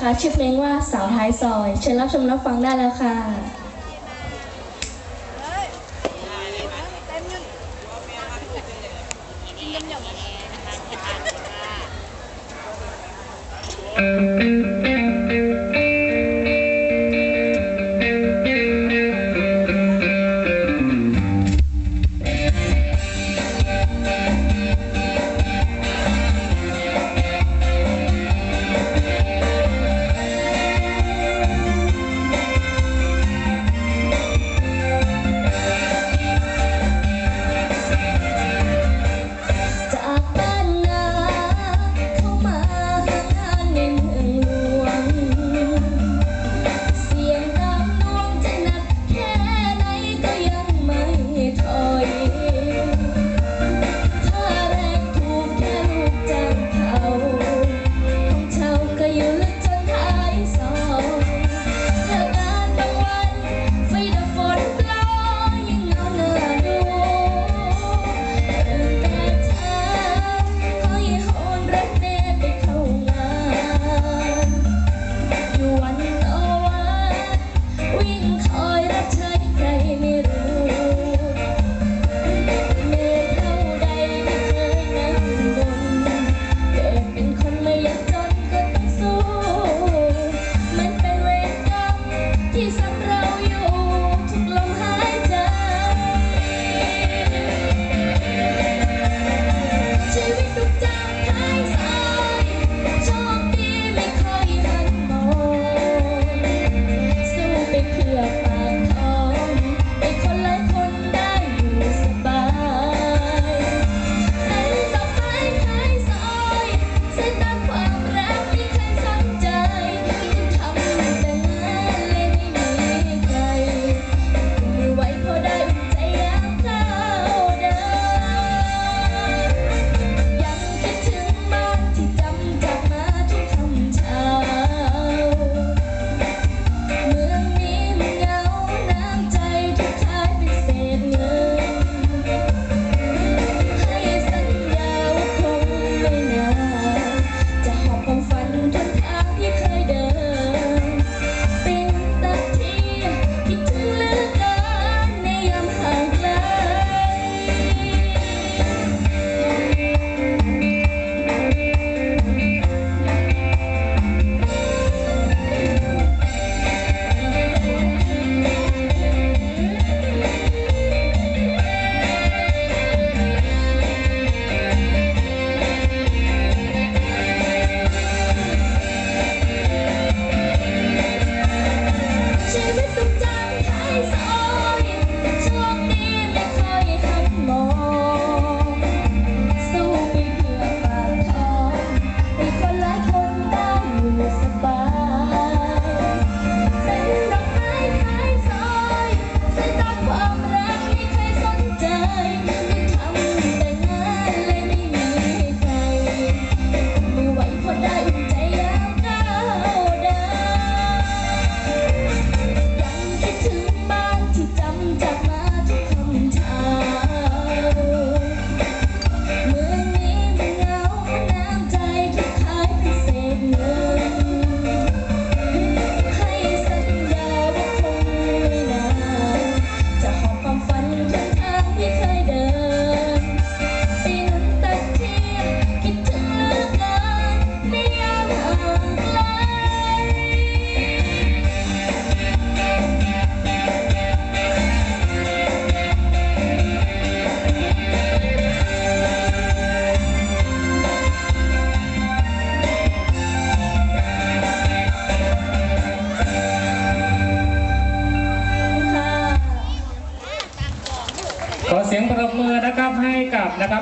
คะ ชื่อเพลงว่าสาวท้ายซอย เชิญรับชมรับฟังได้แล้วค่ะอืม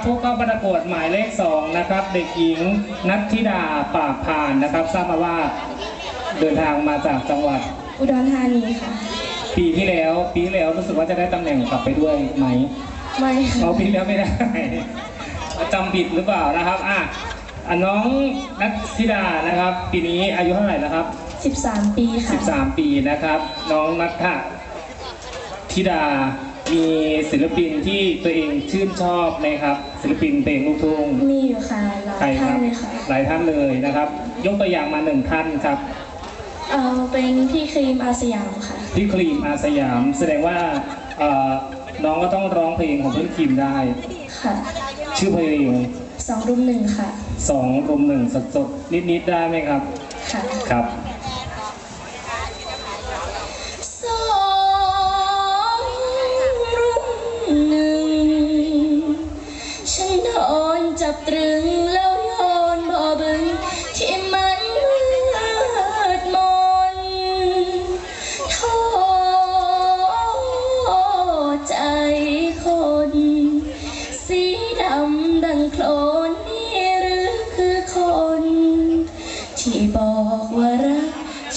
ผู้เข้าประกวดหมายเลขสองนะครับ เด็กหญิงนัทธิดาปากพานนะครับ ทราบมาว่าเดินทางมาจากจังหวัด อุดรธานีค่ะ ปีที่แล้วปีแล้วรู้สึกว่าจะได้ตำแหน่งกลับไปด้วยไหมไม่เอาปีทแล้วไม่ได้จำผิดหรือเปล่านะครับอะน้องนัทธิดานะครับ ปีนี้อายุเท่าไหร่แล้วครับ 13 ปีค่ะ 13 ปีนะครับ น้องนัทธิดา มีศิลปินที่ตัวเองชื่นชอบไหมครับ ศิลปินเพลงลูกทุ่งมีอยู่ค่ะหลาใครยคท่ารันบเลยค่ะหลายท่านเลยนะครับ ยกตัวอย่างมาหนึ่งท่านครับ เอาเป็นพี่ครีมอาสยามค่ะ พี่ครีมอาสยาม แสดงว่าเอ่อน้องก็ต้องร้องเพลงของเพื่อนครีมได้ ค่ะชื่อเพลงสองรุมหนึ่งค่ะ สองรุมหนึ่งสดๆนิดๆได้ไหมครับ ค่ะ ครับ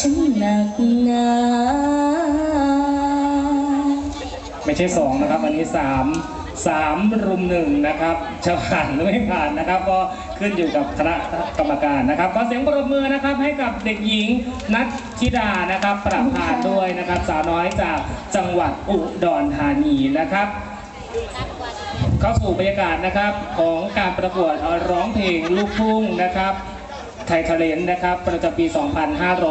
ฉันหนักหนาไม่ใช่สองนะครับอันนี้สามสามรุมหนึ่งนะครับจะผ่านหรือไม่ผ่านนะครับ ก็ขึ้นอยู่กับคณะกรรมการนะครับขอเสียงปรบมือนะครับให้กับเด็กหญิงนัทธิดานะครับ ปรับผ่านด้วยนะครับ สาวน้อยจากจังหวัดอุดรธานีนะครับ เข้าสู่บรรยากาศนะครับของการประกวดร้องเพลงลูกทุ่งนะครับ ไทยทะเลนนะครับ ประจำปี 2500